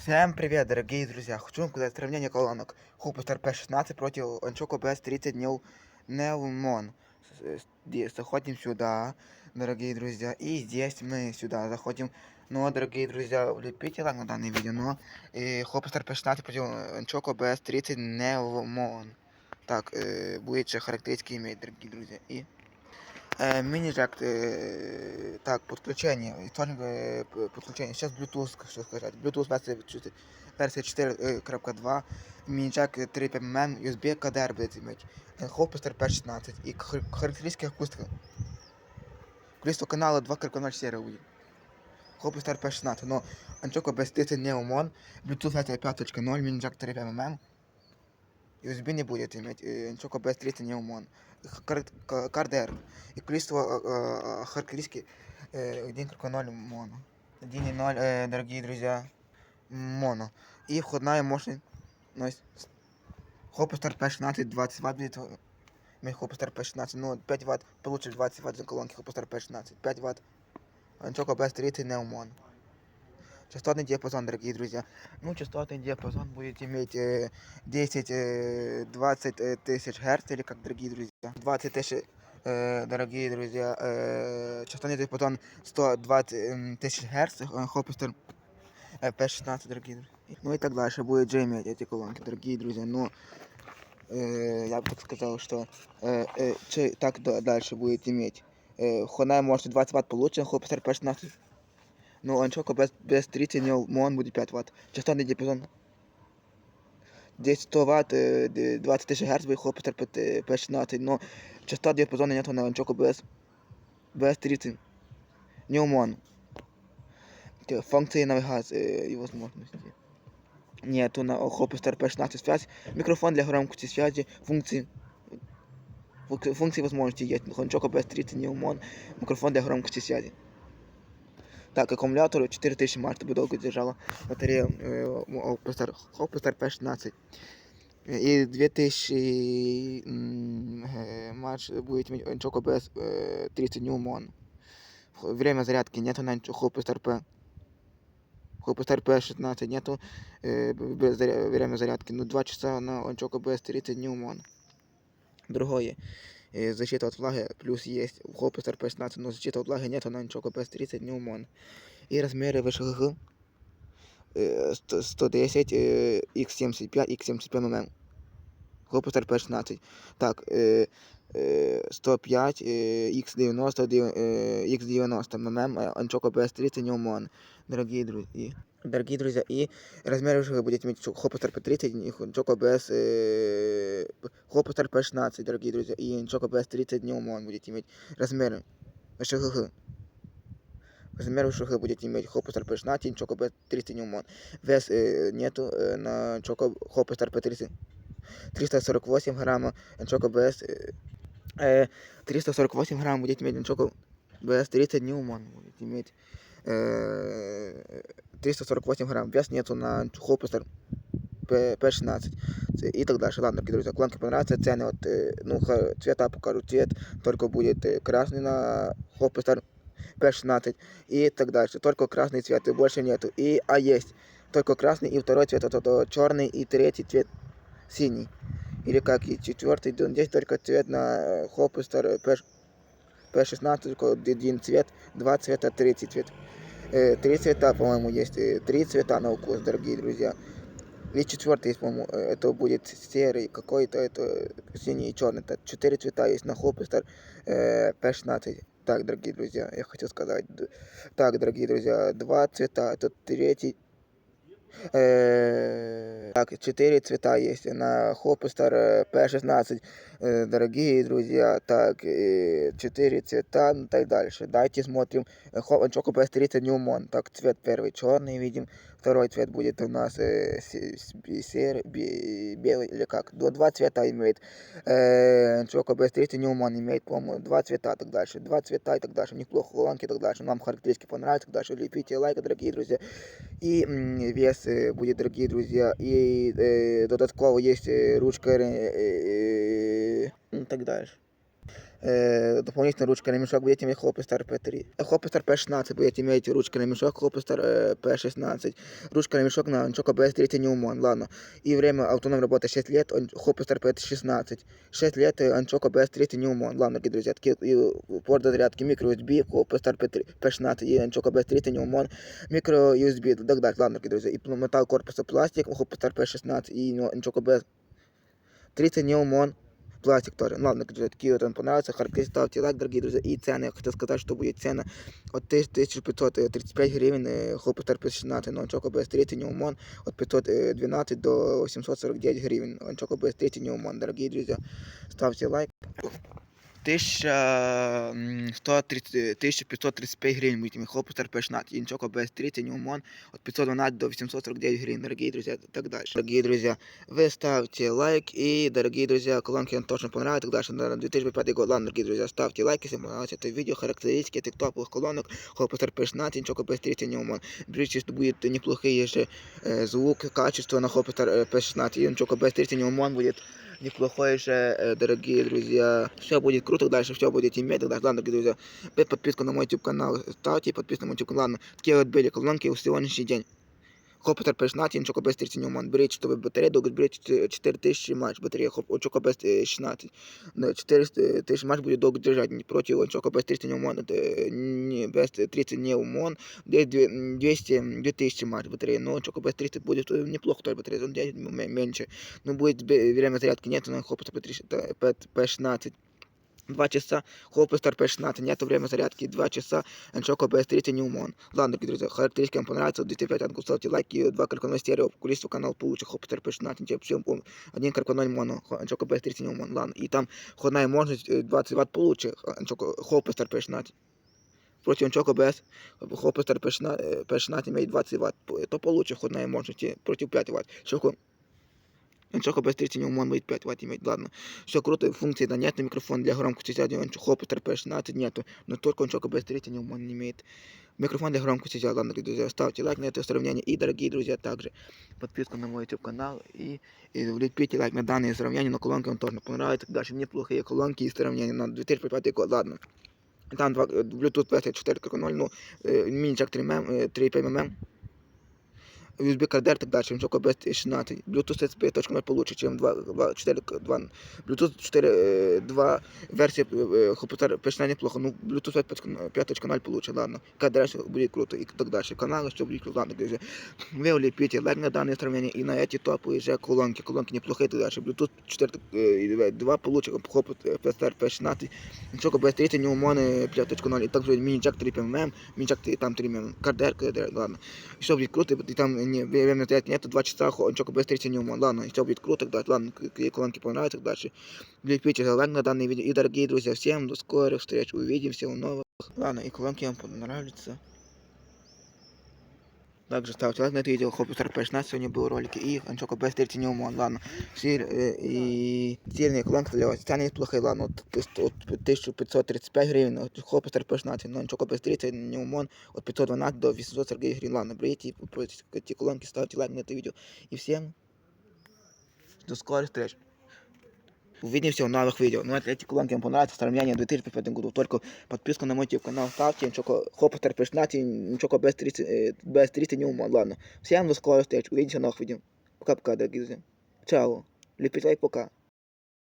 Всем привет, дорогие друзья! Хочу вам сказать сравнение колонок. Хупустер P16 против Анчоко BS 30 дней Неумон. С- с- Заходим сюда, дорогие друзья. И здесь мы сюда заходим. Но, дорогие друзья, влепите лайк на данное видео. Но и Хопустер P16 против Анчоко BS 30 Неумон. Так, э, будет же характеристики иметь, дорогие друзья. И Э, мини-джек, э, так, подключение, источник э, п- подключения, сейчас Bluetooth, что сказать, Bluetooth версия 4, версия 4.2, мини-джек 3 мм, USB KDR будет иметь, Hopster P16 и хар- характеристики акустика. Количество канала 2.0 серия будет. Hopster P16, но Anchoco без 30 не умон, Bluetooth версия 5.0, мини-джек 3 мм, USB не будет иметь, э, Anchoco без 30 не умон. Кар- ка- KDR и количество э, э, характеристики э, 1.0 моно. 1.0, э, дорогие друзья, моно. И входная мощность, ну, Хопустер P16 20 Вт будет, э, Хопустер P16, ну, 5 Вт, получишь 20 Вт за колонки Хопустер P16, 5 Вт, Анчоко без 30 Неумон. Частотный диапазон, дорогие друзья. Ну, частотный диапазон будет иметь э, 10-20 э, тысяч герц, или как, дорогие друзья, 20 тысяч, э, дорогие друзья, э, частотный диапазон 120 м, тысяч герц, э, Хопустер э, P16, дорогие друзья. Ну и так дальше будет же иметь эти колонки, дорогие друзья. Но э, я бы так сказал, что э, э, че- так да- дальше будет иметь. Э, входная мощность 20 Вт получше, Хопустер P16. Ну, Анчоко без, без 30 не мон будет 5 Вт. Частотный диапазон 10 100 Вт, э, д- 20 тысяч Гц будет Хопустер P16. Но частота диапазона нету на Анчоко без, без 30. Не умон. Те Функции навигации и возможности. Нету на Hopster P16 связь. Микрофон для громкости связи. Функции. функ- Функции возможности есть. Хончоко без 30 не умон. Микрофон для громкости связи. Так, аккумулятор 4000 мАч, чтобы долго держала батарея э, Hopster, Hopster P16. И 2000 м, э, мАч будет иметь Choco без э, 30 ньюмон. Время зарядки нету на Hopster P. Hopster P16 нету э, без заря- время зарядки. Ну, 2 часа на Choco без 30 ньюмон. Другое. Э, защита от влаги плюс есть у Hopster P16, но защита от влаги нету на Choco без 30 ньюмон. И размеры ВШГ э, 100 110 э, X75 X75 мм. Hopster P16. Так, э, э, 105 э, X90 ди- э, X90 мм Anchoco PS30 Newman. Дорогие друзья. Дорогие друзья, и размер ВШГ будет иметь Hopster P30 и Anchoco BS э, Hopster P16, дорогие друзья, и Anchoco BS30 Newman будет иметь размеры ВШГ. Размер ВШГ будет иметь Hopster P16 и Choco B30 Newman. Вес э, нету э, на Choco Hopster P30. 348 грамма Choco BS. Э, э, 348 грамм будет иметь Choco BS 30 Newman. Будет иметь э, 348 грамм. Вес нету на Hopster P- P16 Ц- и так дальше. Ладно, дорогие друзья, колонки понравятся, цены вот, э, ну, ха- цвета покажу. Цвет только будет э, красный на Hopster P16 и так дальше. Только красный цвет и больше нету. И, а есть только красный и второй цвет, это, это черный и третий цвет синий. Или как и четвертый, здесь только цвет на Hopster P, P16, только один цвет, два цвета, третий цвет. Э, три цвета, по-моему, есть. э, Три цвета на вкус, дорогие друзья. И четвертый по-моему, э, это будет серый какой-то, это синий и черный. Это четыре цвета есть на Hopster э, P16. Так, дорогие друзья, я хочу сказать. Так, дорогие друзья, два цвета. Это третий. Э, Так, четыре цвета есть на Hopster э, P16. Э, Дорогие друзья, так, э, четыре цвета, ну так дальше. Дайте смотрим. Choco PS30 Newmon. Так, цвет первый черный видим. Второй цвет будет у нас э, се- с- бе- серый, бе- белый или как. До два цвета имеет. Э, Choco PS30 Newmon имеет, по-моему, два цвета так дальше. Два цвета и так дальше. Неплохо, колонки и так дальше. Нам характеристики понравятся, так дальше. Лепите лайки, дорогие друзья. И м, вес э, будет, дорогие друзья. И э, додатково есть э, ручка э, э, и так дальше. Э, дополнительно ручка ремешок будет иметь Хопестар P3. Хопестар P16 будет иметь ручка ремешок Хопестар э, P16. Ручка ремешок на Анчоко BS3 Ньюмон, ладно. И время автономной работы 6 лет, Хопестар P16. 6 лет э, Анчоко BS3 Ньюмон, ладно, дорогие друзья. Такие и порт зарядки микро USB, Хопестар P3, P16 и Анчоко BS3 Ньюмон, микро USB и так далее, ладно, дорогие друзья. И металл корпуса пластик, Хопестар P16 и Анчоко BS30 Ньюмон. Пластик тоже. Ладно, такие вот вам понравятся. Характеристики ставьте лайк, дорогие друзья. И цены, я хотел сказать, что будет цена от 1535 гривен э, Хопестар P16, но Чоко BS3 Неумон от 512 до 849 гривен. Чоко BS3 Неумон, дорогие друзья. Ставьте лайк. 1130, 1535 гривен будет иметь Хопестар P16. Инчоко BS3 Неумон от 512 до 849 гривен, дорогие друзья, и так дальше. Дорогие друзья, вы ставьте лайк и, дорогие друзья, колонки вам точно понравятся, так дальше. На 2005 год, ладно, дорогие друзья, ставьте лайк, если понравилось это видео, характеристики этих топовых колонок, Хопестар P16, Инчоко BS3 Неумон. Берите, что будет неплохие же э, звук, качество на Хопестар э, P16, и Инчоко BS3 Неумон будет неплохой же, э, дорогие друзья. Все будет круто, дальше все будет иметь, дальше. Ладно, дорогие друзья, подписку на мой YouTube канал ставьте, подписку на мой YouTube канал. Ладно, такие вот были колонки в сегодняшний день. Хоппетер P16, Нчоко без 30 Ньюман. Беріть, щоб батарея, довго беріть 4000 матч. Батарея Чоко без 16. 4000 матч будет долго держать против Чоко без 30 Ньюман. Без 30 Ньюман. Десь 200, 2000 матч батарея. Но Чоко без 30 будет неплохо тоже батарея. 10 меньше. Но будет время зарядки нет на Хоппетер P16. 2 часа, Хопестер P16, нету время зарядки, 2 часа, Эншоко BS30 Ньюмон. Ладно, дорогие друзья, характеристики вам понравятся, 205 анку, ставьте лайки, 2 карканой стерео, количество канал получше, Хопестер P16, всем помню, 1 карканой моно, Эншоко BS30 Ньюмон, ладно, и там ходная мощность 20 Вт получше, Эншоко Хопестер P16. Против Анчоко БС, Хопестер P16, P16 имеет 20 Вт, то получше ходная мощность против 5 Вт. Шоко без 30 не может 5 Вт иметь, ладно. Все круто, функции да нет, микрофон для громкости заднего, хоппер P16 нету, но только ничего без 30 не не имеет. Микрофон для громкости заднего, ладно, друзья, ставьте лайк на это сравнение и, дорогие друзья, также подписку на мой YouTube канал и, и влепите лайк на данное сравнение, на колонки вам тоже понравится, даже неплохие колонки и сравнения на 2005 год, ладно. Там два, Bluetooth 54.0, ну, мини-чак 3 мм, USB кардер так далі, нічого без 16. Bluetooth SP.0 получше, чем 2, 2, 4, 2. Bluetooth 4, 2 версия Хопотар починає неплохо, ну Bluetooth 5.0 получше, ладно. Кадр буде круто и так дальше. Каналы, все будет круто, ладно, друзья. Вы улепите лайк на данное сравнение и на эти топы уже колонки, колонки неплохие и так дальше. Bluetooth 4, 2 получше, Хопотар P16. Нічого без 30, не умони 5.0 і так же мини-джак 3 мм, мини-джак там 3 мм. Кардер, кардер, ладно. Все будет круто, и там не, время стоять нету, 2 часа, ничего быстрее не умон. Ладно, все будет круто, так ладно, какие колонки понравятся, так дальше. Лепите лайк на данное видео. И, дорогие друзья, всем до скорых встреч, увидимся в новых. Ладно, и колонки вам понравятся. Также ставьте лайк на это видео, Хоппер P16 сегодня был ролик, и Анчоко без 30 не умон, ладно. Все, э, и сильные колонки для вас, цены неплохие, ладно, от, от 1535 гривен, от Хоппер P16, но Анчоко без 30 не умон, от 512 до 840 гривен, ладно, берите эти колонки, ставьте лайк на это видео, и всем до скорых встреч. Увидимся в новых видео. Ну, если эти колонки вам понравятся, сравнение 2005 году, только подписку на мой YouTube канал ставьте, ничего, Хоппер P16, ничего без 30, без 30 не умон, ладно. Всем до скорых встреч, увидимся в новых видео. Пока-пока, дорогие друзья. Чао. Лепить лайк, пока.